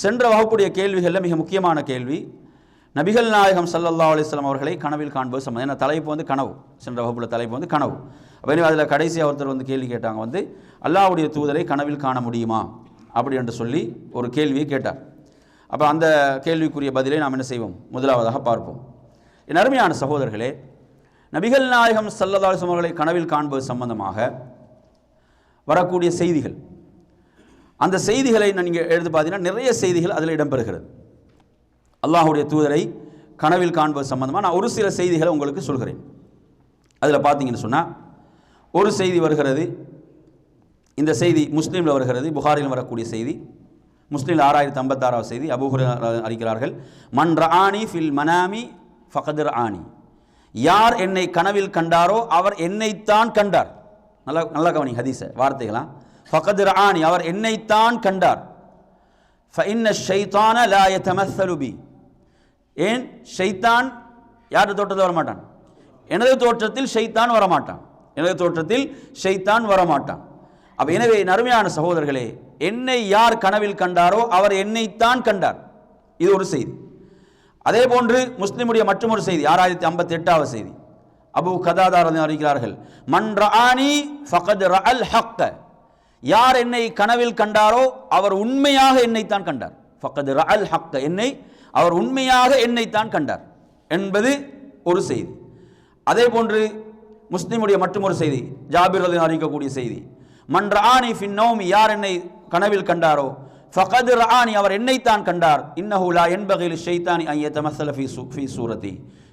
சென்ற வகுப்புடைய கேள்விகளில் மிக முக்கியமான கேள்வி. நபிகள் நாயகம் சல்லல்லா அலிஸ்லாம் அவர்களை கனவில் காண்பது சம்மந்தம் ஏன்னா தலைப்பு வந்து கனவு. சென்ற வகுப்புல தலைப்பு வந்து கனவு. அப்போ அதில் கடைசி ஒருத்தர் வந்து கேள்வி கேட்டாங்க வந்து அல்லாஹ்வுடைய தூதரை கனவில் காண முடியுமா? அப்படி என்று சொல்லி ஒரு கேள்வியை கேட்டார். அப்போ அந்த கேள்விக்குரிய பதிலை நாம் என்ன செய்வோம்? முதலாவதாக பார்ப்போம். என் அருமையான சகோதரர்களே நபிகள் நாயகம் சல்லல்லா அவர்களை கனவில் காண்பது சம்பந்தமாக வரக்கூடிய செய்திகள் அந்த செய்திகளை நீங்கள் எழுது பார்த்தீங்கன்னா நிறைய செய்திகள் அதில் இடம்பெறுகிறது. அல்லாஹுடைய தூதரை கனவில் காண்பது சம்பந்தமாக நான் ஒரு சில செய்திகளை உங்களுக்கு சொல்கிறேன். அதில் பார்த்தீங்கன்னு சொன்னால் ஒரு செய்தி வருகிறது. இந்த செய்தி முஸ்லீமில் வருகிறது புகாரில் வரக்கூடிய செய்தி. முஸ்லீமில் ஆறாயிரத்தி ஐம்பத்தாறாவது செய்தி அபூஹுர அறிக்கிறார்கள் மன் ஆணி ஃபில் மனாமி ஃபகதர் ஆணி யார் என்னை கனவில் கண்டாரோ அவர் என்னைத்தான் கண்டார். நல்லா நல்லா கவனி ஹதீஸ வார்த்தைகளா. ஃபகதிர் ஆணி அவர் என்னைத்தான் கண்டார். ஃபஇன்ன ஷைத்தான லாய தமசலுபி ஏன்? ஷைத்தான் யார் தோற்றத்தில் வரமாட்டான்? எனது தோற்றத்தில் ஷைத்தான் வரமாட்டான். எனது தோற்றத்தில் ஷைத்தான் வரமாட்டான். அப்போ எனவே நறுமையான சகோதரர்களே என்னை யார் கனவில் கண்டாரோ அவர் என்னைத்தான் கண்டார். இது ஒரு செய்தி. அதே போன்று முஸ்லிமுடைய மற்றொரு செய்தி ஆறாயிரத்தி ஐம்பத்தி எட்டாவது செய்தி. அபு கதாதாரன் அறிகிறார்கள் மன் ரஆனி ஃபகத் ரஅல் ஹக்க யார் என்னை கனவில் கண்டாரோ அவர் உண்மையாக என்னைத்தான் கண்டார். ஃபக்கது ரஅல் ஹக்க என்னை அவர் உண்மையாக என்னைத்தான் கண்டார் என்பது ஒரு செய்தி. அதே போன்று முஸ்லிமுடைய மற்றொரு செய்தி ஜாபிர் ரலியல்லாஹு அறிவிக்கக்கூடிய செய்தி. மன் ஆணி ஃபின்னோமி யார் என்னை கனவில் கண்டாரோ? ஃபகது ராணி அவர் என்னைத்தான் கண்டார். இன்னஹுலா என்பகையில் யன்பகில் ஷைத்தானி ஐ யதமஸ்ஸல ஃபீ சூ சூரத்தி.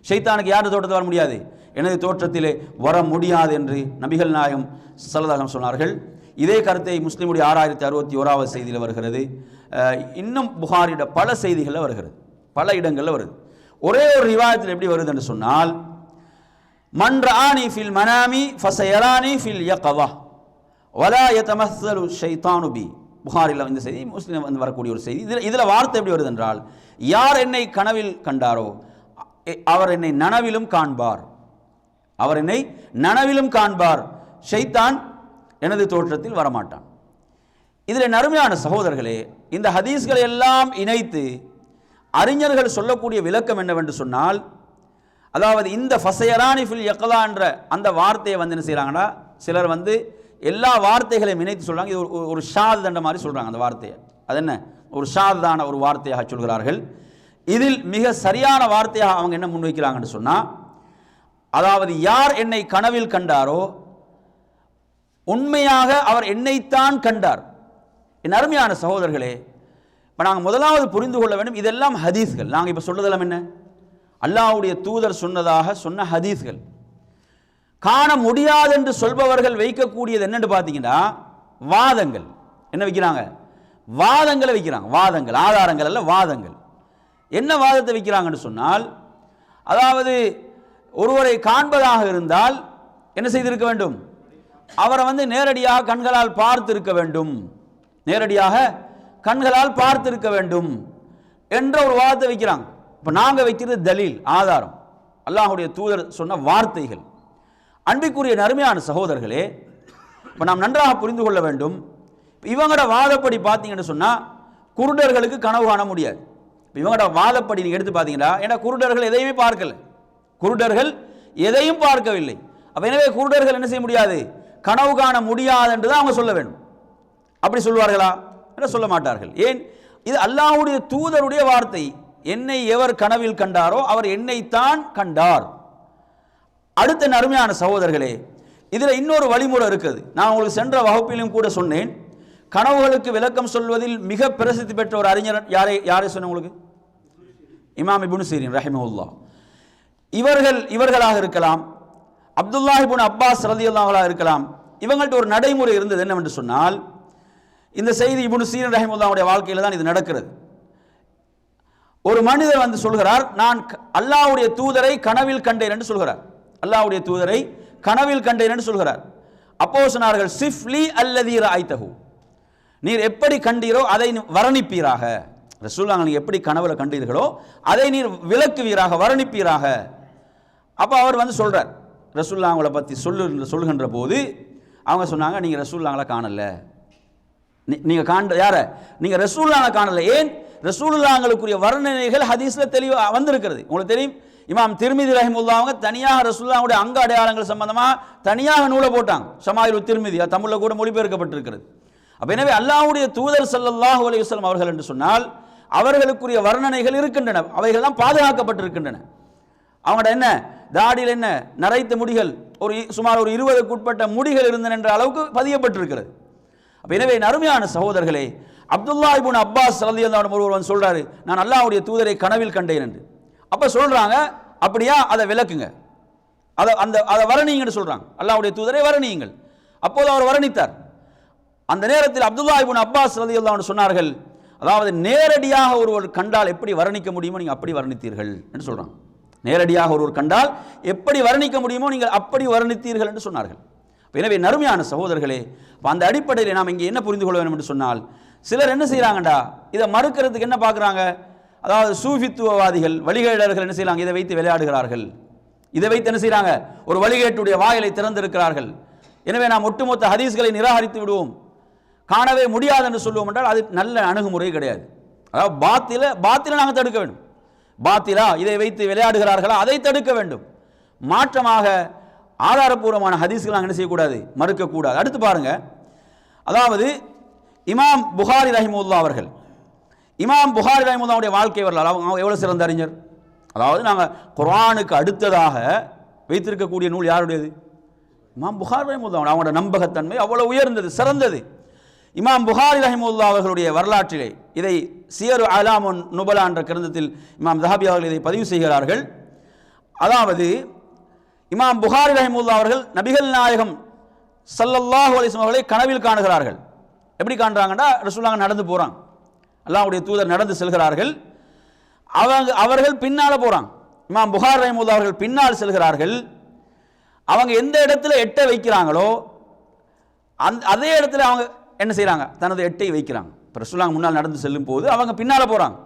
ஷைத்தானுக்கு யார் தோட்டத்தில் வர முடியாது? எனது தோற்றத்திலே வர முடியாது என்று நபிகள் நாயம் சலதாகம் சொன்னார்கள். இதே கருத்தை முஸ்லீமுடைய ஆறாயிரத்தி அறுபத்தி ஓராவது செய்தியில் வருகிறது. இன்னும் புகாரிட பல செய்திகளில் வருகிறது. பல இடங்களில் வருது. ஒரே ஒரு ரிவாயத்தில் எப்படி வருது என்று சொன்னால் மன் ஃபில் மனாமி ஃபசயரானி ஃபில் யக்வா வலா யதமஸ்ஸலு ஷைத்தானு பி. புகாரில் இந்த செய்தி முஸ்லீம் வந்து வரக்கூடிய ஒரு செய்தி. இதில் இதில் வார்த்தை எப்படி வருது என்றால் யார் என்னை கனவில் கண்டாரோ அவர் என்னை நனவிலும் காண்பார். அவர் என்னை நனவிலும் காண்பார். ஷைத்தான் எனது தோற்றத்தில் வரமாட்டான். இதில் நறுமையான சகோதரர்களே இந்த ஹதீஸ்களை எல்லாம் இணைத்து அறிஞர்கள் சொல்லக்கூடிய விளக்கம் என்னவென்று சொன்னால் அதாவது இந்த ஃபசையரானி ஃபில் யக்கலா என்ற அந்த வார்த்தையை வந்து என்ன செய்கிறாங்கன்னா சிலர் வந்து எல்லா வார்த்தைகளையும் இணைத்து சொல்கிறாங்க இது ஒரு ஒரு ஷாத் தண்ட மாதிரி சொல்கிறாங்க அந்த வார்த்தையை. அது என்ன? ஒரு ஷாதான ஒரு வார்த்தையாக சொல்கிறார்கள். இதில் மிக சரியான வார்த்தையாக அவங்க என்ன முன்வைக்கிறாங்கன்னு சொன்னால் அதாவது யார் என்னை கனவில் கண்டாரோ உண்மையாக அவர் என்னைத்தான் கண்டார். என் அருமையான சகோதரர்களே இப்போ நாங்கள் முதலாவது புரிந்து கொள்ள வேண்டும் இதெல்லாம் ஹதீஸ்கள். நாங்கள் இப்போ சொல்றதெல்லாம் என்ன? அல்லாவுடைய தூதர் சொன்னதாக சொன்ன ஹதீஸ்கள். காண முடியாது என்று சொல்பவர்கள் வைக்கக்கூடியது என்னென்னு பார்த்தீங்கன்னா வாதங்கள். என்ன வைக்கிறாங்க? வாதங்களை வைக்கிறாங்க. வாதங்கள் ஆதாரங்கள் அல்ல வாதங்கள். என்ன வாதத்தை வைக்கிறாங்கன்னு சொன்னால் அதாவது ஒருவரை காண்பதாக இருந்தால் என்ன செய்திருக்க வேண்டும்? அவரை வந்து நேரடியாக கண்களால் பார்த்திருக்க வேண்டும். நேரடியாக கண்களால் பார்த்திருக்க வேண்டும் என்ற ஒரு வாதத்தை வைக்கிறாங்க. இப்போ நாங்கள் வைக்கிறது தலீல் ஆதாரம். அல்லாஹுடைய தூதர் சொன்ன வார்த்தைகள். அன்பிற்குரிய நறுமையான சகோதரர்களே இப்போ நாம் நன்றாக புரிந்து கொள்ள வேண்டும். இவங்களோட வாதப்படி பார்த்தீங்கன்னு சொன்னால் குருடர்களுக்கு கனவு காண முடியாது. இப்போ இவங்களோட வாதப்படி நீங்கள் எடுத்து பார்த்தீங்கன்னா ஏன்னா குருடர்கள் எதையுமே பார்க்கல. குருடர்கள் எதையும் பார்க்கவில்லை. அப்போ எனவே குருடர்கள் என்ன செய்ய முடியாது? கனவு காண முடியாது என்று தான் அவங்க சொல்ல வேண்டும். அப்படி சொல்வார்களா? என்று சொல்ல மாட்டார்கள். ஏன்? இது அல்லாவுடைய தூதருடைய வார்த்தை. என்னை எவர் கனவில் கண்டாரோ அவர் என்னைத்தான் கண்டார். அடுத்த நறுமையான சகோதரர்களே இதில் இன்னொரு வழிமுறை இருக்குது. நான் உங்களுக்கு சென்ற வகுப்பிலும் கூட சொன்னேன். கனவுகளுக்கு விளக்கம் சொல்வதில் மிக பிரசித்தி பெற்ற ஒரு அறிஞர் யாரை யாரை சொன்ன உங்களுக்கு? இமாம் இப்னு சீரின் ரஹிமஹுல்லா. இவர்கள் இவர்களாக இருக்கலாம். அப்துல்லாஹ் இப்னு அப்பாஸ் ரலியல்லாஹுவாக இருக்கலாம். இவங்கள்ட்ட ஒரு நடைமுறை இருந்தது என்னவென்று சொன்னால் இந்த செய்தி இபுனு சீன ரஹிமுல்லாவுடைய வாழ்க்கையில் தான் இது நடக்கிறது. ஒரு மனிதர் வந்து சொல்கிறார் நான் அல்லாவுடைய தூதரை கனவில் கண்டேன் என்று சொல்கிறார். அல்லாவுடைய தூதரை கனவில் கண்டேன் என்று சொல்கிறார். அப்போ சொன்னார்கள் சிஃப்லி அல்லதீர ஆய்தகு நீர் எப்படி கண்டீரோ அதை வரணிப்பீராக வர்ணிப்பீராக. ரசூலுல்லாஹ் நீங்க எப்படி கனவுல கண்டீர்களோ அதை நீர் விளக்குவீராக வர்ணிப்பீராக. அப்போ அவர் வந்து சொல்கிறார் ரசூல்லா அவங்கள பற்றி சொல்லு சொல்லுகின்ற போது அவங்க சொன்னாங்க நீங்கள் ரசூல்லாங்களை காணலை. நீ- நீங்கள் காண்ட யார? நீங்கள் ரசூல்லாங்களை காணலை. ஏன்? ரசூலுல்லாங்களுக்குரிய வர்ணனைகள் ஹதீஸில் தெளிவாக வந்திருக்கிறது. உங்களுக்கு தெரியும்? இமாம் திருமிதி ரஹிமுல்லா அவங்க தனியாக ரசூல்லாவுடைய அங்க அடையாளங்கள் சம்பந்தமாக தனியாக நூலை போட்டாங்க. ஷமாயில் திருமிதி அது கூட மொழிபெயர்க்கப்பட்டிருக்கிறது. அப்போ எனவே அல்லாவுடைய தூதர் ஸல்லல்லாஹு அலையுஸ்லம் அவர்கள் என்று சொன்னால் அவர்களுக்குரிய வர்ணனைகள் இருக்கின்றன. அவைகள் தான் பாதுகாக்கப்பட்டிருக்கின்றன. அவங்களோட என்ன? தாடியில் என்ன? நரைத்த முடிகள். ஒரு சுமார் ஒரு இருபதுக்கு உட்பட்ட முடிகள் இருந்தன என்ற அளவுக்கு பதியப்பட்டிருக்கிறது. அப்போ எனவே அருமையான சகோதரர்களே அப்துல்லா இபுன் அப்பாஸ் ரலியல்லாஹு ஒருவன் சொல்கிறாரு நான் அல்லாவுடைய தூதரை கனவில் கண்டேன் என்று. அப்போ சொல்கிறாங்க அப்படியா? அதை விளக்குங்க. அதை அந்த அதை வர்ணிங்கன்னு சொல்கிறாங்க அல்லாவுடைய தூதரை வர்ணியுங்கள். அப்போது அவர் வர்ணித்தார். அந்த நேரத்தில் அப்துல்லா இபுன் அப்பாஸ் ரலியல்லாஹு சொன்னார்கள் அதாவது நேரடியாக ஒருவர் கண்டால் எப்படி வர்ணிக்க முடியுமோ நீங்கள் அப்படி வர்ணித்தீர்கள் என்று சொல்கிறாங்க நேரடியாக ஒருவர் கண்டால் எப்படி வர்ணிக்க முடியுமோ நீங்கள் அப்படி வர்ணித்தீர்கள் என்று சொன்னார்கள். எனவே நறுமையான சகோதரர்களே அந்த அடிப்படையில் நாம் இங்கே என்ன புரிந்து கொள்ள வேண்டும் என்று சொன்னால் சிலர் என்ன செய்கிறாங்கடா இதை மறுக்கிறதுக்கு என்ன பார்க்குறாங்க? அதாவது சூஃபித்துவவாதிகள் வழிகேடர்கள் என்ன செய்யறாங்க இதை வைத்து விளையாடுகிறார்கள். இதை வைத்து என்ன செய்கிறாங்க ஒரு வழிகேட்டுடைய வாயிலை திறந்திருக்கிறார்கள். எனவே நாம் ஒட்டுமொத்த ஹதீஸ்களை நிராகரித்து விடுவோம். காணவே முடியாது என்று சொல்லுவோம் என்றால் அது நல்ல அணுகுமுறை கிடையாது. அதாவது பாத்தில பாத்தில நாங்கள் தடுக்க வேண்டும். பாத்திலா இதை வைத்து விளையாடுகிறார்களா? அதை தடுக்க வேண்டும். மாற்றமாக ஆதாரபூர்வமான ஹதீஸ்கள் நாங்கள் என்ன செய்யக்கூடாது? மறுக்கக்கூடாது. அடுத்து பாருங்க. அதாவது இமாம் புகாரி ரஹிமுல்லா அவர்கள் இமாம் புகாரி ரஹிமுல்லாவுடைய வாழ்க்கை வரலாறு அவங்க எவ்வளோ சிறந்த அறிஞர்? அதாவது நாங்கள் குரானுக்கு அடுத்ததாக வைத்திருக்கக்கூடிய நூல் யாருடையது? இமாம் புகார் ரஹிமுல்லா அவங்களோட நம்பகத்தன்மை அவ்வளோ உயர்ந்தது சிறந்தது. இமாம் புகாரி ரஹிமுல்லா அவர்களுடைய வரலாற்றிலே இதை சியரு அலாமுன் நுபலா என்ற கிரந்தத்தில் இமாம் தஹாபி அவர்கள் இதை பதிவு செய்கிறார்கள். அதாவது இமாம் புகாரி ரஹிமுல்லா அவர்கள் நபிகள் நாயகம் சல்லல்லாஹு அலிஸ்லாம் அவர்களை கனவில் காணுகிறார்கள். எப்படி காண்றாங்கன்னா ரசூல்லாங்க நடந்து போறாங்க அல்லாவுடைய தூதர் நடந்து செல்கிறார்கள். அவங்க அவர்கள் பின்னால் போகிறான் இமாம் புகார் ரஹிமுல்லா அவர்கள் பின்னால் செல்கிறார்கள். அவங்க எந்த இடத்துல எட்டை வைக்கிறாங்களோ அந்த அதே இடத்துல அவங்க என்ன செய்கிறாங்க தனது எட்டை வைக்கிறாங்க. இப்போ ரசூலாங்க முன்னால் நடந்து செல்லும் போது அவங்க பின்னால் போகிறாங்க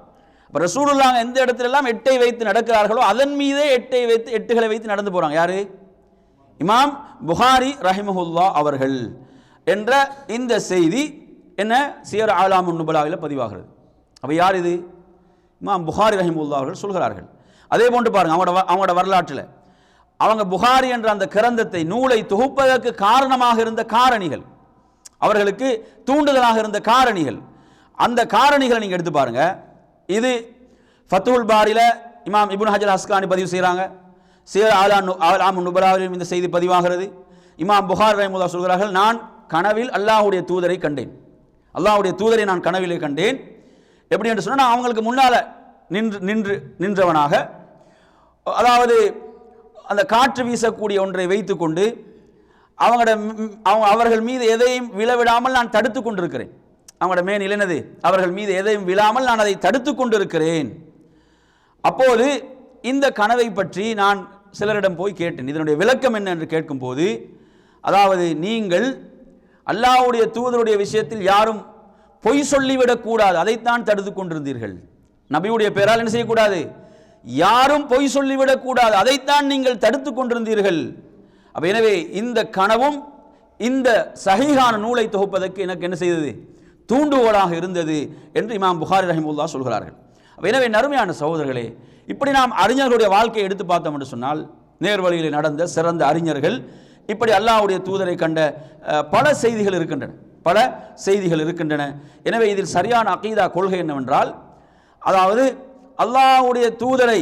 இப்போ ரசூலுல்லாங்க எந்த இடத்துல எல்லாம் எட்டை வைத்து நடக்கிறார்களோ அதன் மீதே எட்டை வைத்து எட்டுகளை வைத்து நடந்து போகிறாங்க யாரு? இமாம் புகாரி ரஹிமஹுல்லா அவர்கள் என்ற இந்த செய்தி என்ன? சியர் ஆலாமுன் நுபலாவில் பதிவாகிறது. அப்போ யார் இது? இமாம் புகாரி ரஹிமுல்லா அவர்கள் சொல்கிறார்கள். அதே போன்று பாருங்கள் அவங்களோட அவங்களோட வரலாற்றில். அவங்க புகாரி என்ற அந்த கிரந்தத்தை நூலை தொகுப்பதற்கு காரணமாக இருந்த காரணிகள் அவர்களுக்கு தூண்டுதலாக இருந்த காரணிகள் அந்த காரணிகளை நீங்கள் எடுத்து பாருங்க. இது ஃபத்துல் பாரில இமாம் இபுன் ஹஜர் அஸ்கானி பதிவு செய்கிறாங்க சேர் ஆலா நு ஆலாம் நுபலாவிலும் இந்த செய்தி பதிவாகிறது. இமாம் புகார் ரஹமுல்லா சொல்கிறார்கள் நான் கனவில் அல்லாஹ்வுடைய தூதரை கண்டேன். அல்லாஹ்வுடைய தூதரை நான் கனவிலே கண்டேன். எப்படி என்று சொன்னால் நான் அவங்களுக்கு முன்னால் நின்று நின்று நின்றவனாக அதாவது அந்த காற்று வீசக்கூடிய ஒன்றை வைத்துக்கொண்டு அவங்களோட அவங்க அவர்கள் மீது எதையும் விழவிடாமல் நான் தடுத்து கொண்டிருக்கிறேன் அவங்களோட மேன் இளைனது அவர்கள் மீது எதையும் விழாமல் நான் அதை தடுத்து கொண்டிருக்கிறேன். அப்போது இந்த கனவை பற்றி நான் சிலரிடம் போய் கேட்டேன். இதனுடைய விளக்கம் என்ன என்று கேட்கும்போது அதாவது நீங்கள் அல்லாஹ்வுடைய தூதருடைய விஷயத்தில் யாரும் பொய் சொல்லிவிடக்கூடாது அதைத்தான் தடுத்து கொண்டிருந்தீர்கள். நபியுடைய பெயரால் என்ன செய்யக்கூடாது? யாரும் பொய் சொல்லிவிடக்கூடாது அதைத்தான் நீங்கள் தடுத்து கொண்டிருந்தீர்கள். அப்போ எனவே இந்த கனவும் இந்த சகிகான நூலை தொகுப்பதற்கு எனக்கு என்ன செய்தது? தூண்டுகோலாக இருந்தது என்று இமாம் புகாரி ரஹிமுல்லா சொல்கிறார்கள். எனவே நறுமையான சகோதரர்களே இப்படி நாம் அறிஞர்களுடைய வாழ்க்கையை எடுத்து பார்த்தோம் என்று சொன்னால் நேர்வழியில் நடந்த சிறந்த அறிஞர்கள் இப்படி அல்லாஹ்வுடைய தூதரை கண்ட பல செய்திகள் இருக்கின்றன. பல செய்திகள் இருக்கின்றன. எனவே இதில் சரியான அகீதா கொள்கை என்னவென்றால் அதாவது அல்லாவுடைய தூதரை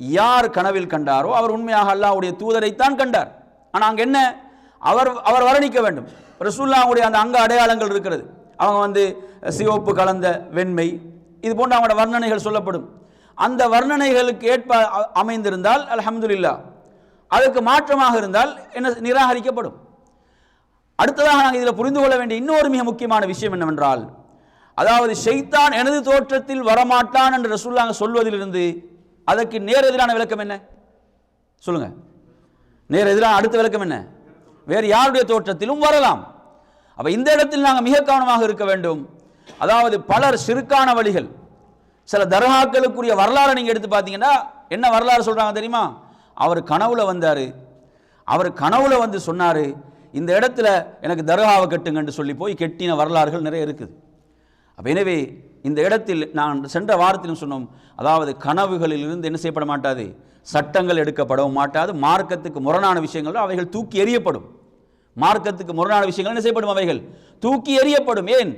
யார் கனவில் கண்டாரோ அவர் உண்மையாக அல்லாஹ்வுடைய தூதரைத்தான் கண்டார். ஆனால் அங்கே என்ன? அவர் அவர் வர்ணிக்க வேண்டும். ரசூல்லாவுடைய அந்த அங்க அடையாளங்கள் இருக்கிறது. அவங்க வந்து சிவப்பு கலந்த வெண்மை இது போன்ற அவங்களோட வர்ணனைகள் சொல்லப்படும். அந்த வர்ணனைகளுக்கு ஏற்ப அமைந்திருந்தால் அலமதுல்லா அதுக்கு மாற்றமாக இருந்தால் என்ன நிராகரிக்கப்படும். அடுத்ததாக நாங்கள் இதில் புரிந்து கொள்ள வேண்டிய இன்னொரு மிக முக்கியமான விஷயம் என்னவென்றால் அதாவது ஷைத்தான் எனது தோற்றத்தில் வரமாட்டான் என்று ரசூல்லாங்க சொல்வதிலிருந்து அதற்கு நேர் எதிரான விளக்கம் என்ன? சொல்லுங்க. நேர் எதிரான அடுத்த விளக்கம் என்ன? வேறு யாருடைய தோற்றத்திலும் வரலாம். அப்போ இந்த இடத்தில் நாங்கள் மிக கவனமாக இருக்க வேண்டும். அதாவது பலர் சிறுக்கான வழிகள். சில தர்காக்களுக்குரிய வரலாறு நீங்கள் எடுத்து பார்த்தீங்கன்னா என்ன வரலாறு சொல்கிறாங்க தெரியுமா? அவர் கனவுல வந்தார். அவர் கனவுல வந்து சொன்னார் இந்த இடத்துல எனக்கு தர்காவை கட்டுங்கன்னு சொல்லி போய் கெட்டின வரலாறுகள் நிறைய இருக்குது. அப்போ எனவே இந்த இடத்தில் நான் சென்ற வாரத்திலும் சொன்னோம் அதாவது கனவுகளில் இருந்து என்ன செய்யப்பட மாட்டாது? சட்டங்கள் எடுக்கப்படவும் மாட்டாது. மார்க்கத்துக்கு முரணான விஷயங்கள் அவைகள் தூக்கி எறியப்படும். மார்க்கத்துக்கு முரணான விஷயங்கள் என்ன செய்யப்படும் அவைகள்? தூக்கி எறியப்படும். ஏன்?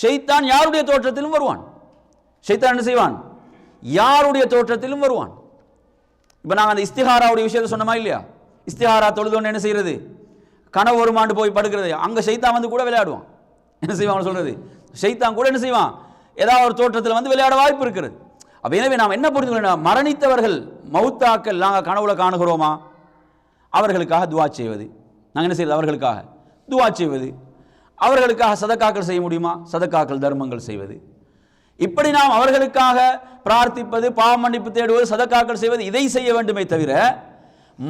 ஷைத்தான் யாருடைய தோற்றத்திலும் வருவான்? ஷைத்தான் என்ன செய்வான்? யாருடைய தோற்றத்திலும் வருவான்? இப்போ நாங்கள் அந்த இஸ்திஹாராவுடைய விஷயத்தை சொன்னோமா இல்லையா? இஸ்திஹாரா தொழுதோன்னு என்ன செய்யறது? கனவு ஒரு மாண்டு போய் படுக்கிறது. அங்கே ஷைத்தான் வந்து கூட விளையாடுவான். என்ன செய்வான் சொல்றது? ஷைத்தான் கூட என்ன செய்வான்? ஏதாவது ஒரு தோற்றத்தில் வந்து விளையாட வாய்ப்பு இருக்கிறது அப்போ எனவே நாம் என்ன புரிந்து கொள்ளணும் மரணித்தவர்கள் மௌத்தாக்கள் நாங்கள் கனவுல காணுகிறோமா? அவர்களுக்காக துவா செய்வது. நாங்கள் என்ன செய்வது? அவர்களுக்காக துவா செய்வது. அவர்களுக்காக சதக்காக்கள் செய்ய முடியுமா? சதக்காக்கள் தர்மங்கள் செய்வது. இப்படி நாம் அவர்களுக்காக பிரார்த்திப்பது பாவமன்னிப்பு தேடுவது சதக்காக்கள் செய்வது இதை செய்ய வேண்டுமே தவிர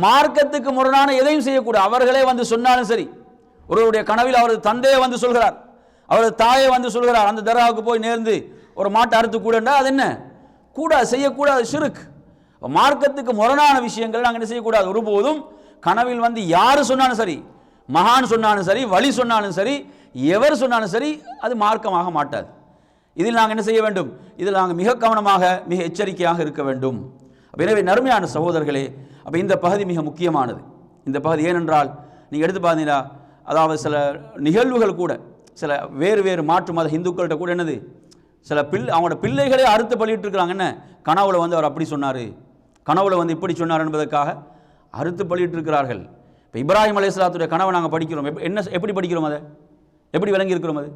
மார்க்கத்துக்கு முரணான எதையும் செய்யக்கூடாது. அவர்களே வந்து சொன்னாலும் சரி. ஒருவருடைய கனவில் அவரது தந்தையை வந்து சொல்கிறார். அவரது தாயை வந்து சொல்கிறார். அந்த தர்காவுக்கு போய் நேர்ந்து ஒரு மாட்டை அறுத்து கூடண்டா அது என்ன? கூடாது செய்யக்கூடாது சிறுக். மார்க்கத்துக்கு முரணான விஷயங்கள் நாங்கள் என்ன செய்யக்கூடாது? ஒருபோதும் கனவில் வந்து யார் சொன்னாலும் சரி மகான் சொன்னாலும் சரி வழி சொன்னாலும் சரி எவர் சொன்னாலும் சரி அது மார்க்கமாக மாட்டாது. இதில் நாங்கள் என்ன செய்ய வேண்டும்? இதில் நாங்கள் மிக கவனமாக மிக எச்சரிக்கையாக இருக்க வேண்டும். அப்போ எனவே நறுமையான சகோதரர்களே அப்போ இந்த பகுதி மிக முக்கியமானது. இந்த பகுதி ஏனென்றால் நீங்கள் எடுத்து பார்த்தீங்கன்னா அதாவது சில நிகழ்வுகள் கூட சில வேறு வேறு மாற்று மத இந்துக்கள்கிட்ட கூட என்னது? சில பிள்ளை அவங்களோட பிள்ளைகளே அறுத்து பலிட்டு இருக்கிறாங்க என்ன? கனவுல வந்து அவர் அப்படி சொன்னார். கனவுல வந்து இப்படி சொன்னார் என்பதற்காக அறுத்து பலிட்டு இருக்கிறார்கள் இப்போ இப்ராஹிம் அலையாத்துடைய கனவை நாங்கள் படிக்கிறோம். எப்ப- என்ன எப்படி படிக்கிறோம் அதை? எப்படி விளங்கி இருக்கிறோம் அது?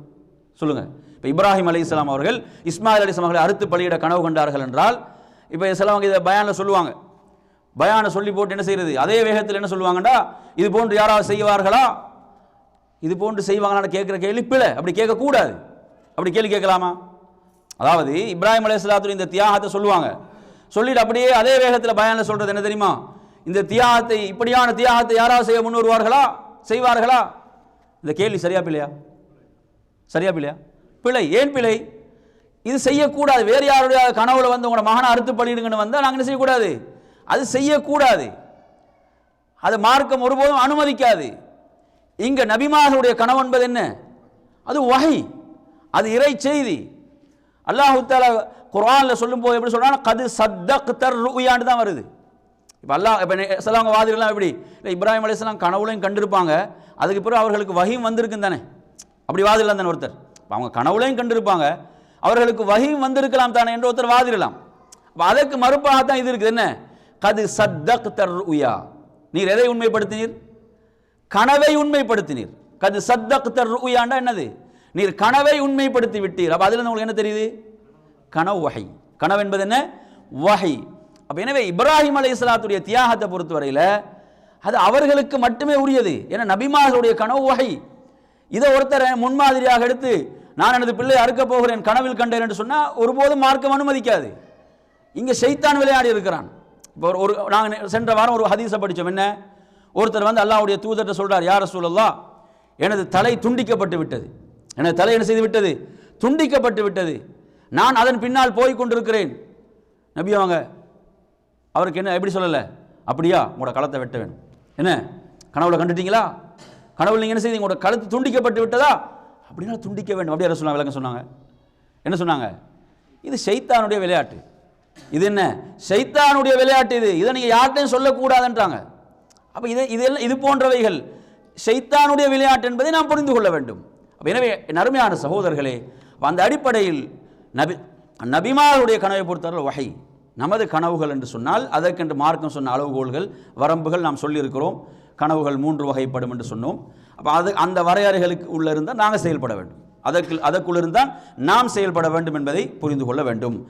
சொல்லுங்கள் இப்போ இப்ராஹிம் அலைஹிஸ்ஸலாம் அவர்கள் இஸ்மாயில் அலிஸ்லாம் அவர்களை அறுத்து பலியிட கனவு கண்டார்கள் என்றால் இப்போ சிலவங்க இதை பயானில் சொல்லுவாங்க. பயானை சொல்லி போட்டு என்ன செய்யறது அதே வேகத்தில் என்ன சொல்லுவாங்கடா இது போன்று யாராவது செய்வார்களா? இது போன்று செய்வாங்களான்னு கேட்குற கேள்வி பிழை. அப்படி கேட்கக்கூடாது. அப்படி கேள்வி கேட்கலாமா? அதாவது இப்ராஹிம் அலைஹிஸ்ஸலாத்துடைய இந்த தியாகத்தை சொல்லுவாங்க. சொல்லிட்டு அப்படியே அதே வேகத்தில் பயானில் சொல்கிறது என்ன தெரியுமா? இந்த தியாகத்தை இப்படியான தியாகத்தை யாராவது செய்ய முன்வருவார்களா? செய்வார்களா? இந்த கேள்வி சரியா பிள்ளையா? சரியா பிள்ளையா? பிழை. ஏன் பிழை? இது செய்யக்கூடாது. வேறு யாருடைய கனவுல வந்து உங்களோட மகனை அறுத்து பண்ணிடுங்கன்னு வந்தால் நாங்கள் என்ன செய்யக்கூடாது? அது செய்யக்கூடாது. அது மார்க்கம் ஒருபோதும் அனுமதிக்காது. இங்க நபிமார்களுடைய கனவு என்பது என்ன? அது வகை. அது இறை செய்தி. அல்லாஹு தாலா சொல்லும் சொல்லும்போது எப்படி சொல்றாங்க கது சத்தக் தர் ரூயான்னு தான் வருது. இப்போ அல்லா இப்போ சிலவங்க எப்படி? இல்லை இப்ராஹிம் அலைஹிஸ்ஸலாம் கனவுலையும் கண்டிருப்பாங்க. அதுக்கு பிறகு அவர்களுக்கு வகையும் வந்திருக்கும் தானே? அப்படி வாதிடலாம் தானே ஒருத்தர்? இப்போ அவங்க கனவுலையும் கண்டிருப்பாங்க. அவர்களுக்கு வகையும் வந்திருக்கலாம் தானே என்று ஒருத்தர் வாதிடலாம். அப்போ அதற்கு மறுப்பாக தான் இது இருக்குது. என்ன? கது சத்தக் தர் உயா நீர் எதை உண்மைப்படுத்தினீர்? கனவை உண்மைப்படுத்தினீர். கது சத்தக் தர் உயாண்டா என்னது? நீர் கனவை உண்மைப்படுத்தி விட்டீர் அப்போ அதில் உங்களுக்கு என்ன தெரியுது? கனவு வகை. கனவு என்பது என்ன? வகை. அப்போ எனவே இப்ராஹிம் அலி இஸ்லாத்துடைய தியாகத்தை பொறுத்தவரையில் அது அவர்களுக்கு மட்டுமே உரியது. ஏன்னா நபிமார்களுடைய கனவு வகை. இதை ஒருத்தரை முன்மாதிரியாக எடுத்து நான் எனது பிள்ளை அறுக்கப் போகிறேன் கனவில் கண்டேன் என்று சொன்னால் ஒருபோதும் மார்க்கம் அனுமதிக்காது. இங்கே ஷைத்தான் விளையாடி இருக்கிறான். இப்போ ஒரு- ஒரு நாங்கள் சென்ற வாரம் ஒரு ஹதீஸை படித்தோம் என்ன? ஒருத்தர் வந்து அல்லாவுடைய தூதர்கிட்ட சொல்கிறார் யார் சூழல்லா எனது தலை துண்டிக்கப்பட்டு விட்டது. எனது தலை என்ன செய்து விட்டது? துண்டிக்கப்பட்டு விட்டது. நான் அதன் பின்னால் போய் கொண்டிருக்கிறேன். நபி அவங்க அவருக்கு என்ன எப்படி சொல்லலை? அப்படியா உங்களோட களத்தை வெட்ட வேணும் என்ன கனவுல கண்டுட்டீங்களா? கனவுல நீங்கள் என்ன செய்யுங்க உங்களோட கழுத்து துண்டிக்கப்பட்டு விட்டதா? அப்படின்னா துண்டிக்க வேண்டும். அப்படியே சொன்னாங்க விளங்க சொன்னாங்க. என்ன சொன்னாங்க? இது ஷைத்தானுடைய விளையாட்டு. இது என்ன? ஷைத்தானுடைய விளையாட்டு இது. இதை நீங்கள் யார்கிட்டையும் சொல்லக்கூடாதுன்றாங்க. அப்போ இது இதெல்லாம் இது போன்றவைகள் ஷைத்தானுடைய விளையாட்டு என்பதை நாம் புரிந்து கொள்ள வேண்டும். அப்போ எனவே என் அருமையான சகோதரர்களே அந்த அடிப்படையில் நபி நபிமாருடைய கனவை பொறுத்தவரை வகை நமது கனவுகள் என்று சொன்னால் அதற்கென்று மார்க்கம் சொன்ன அளவுகோல்கள் வரம்புகள் நாம் சொல்லியிருக்கிறோம். கனவுகள் மூன்று வகைப்படும் என்று சொன்னோம். அப்போ அது அந்த வரையறைகளுக்கு உள்ள இருந்தால் நாங்கள் செயல்பட வேண்டும். அதற்கு அதற்குள் இருந்தால் நாம் செயல்பட வேண்டும் என்பதை புரிந்து கொள்ள வேண்டும்.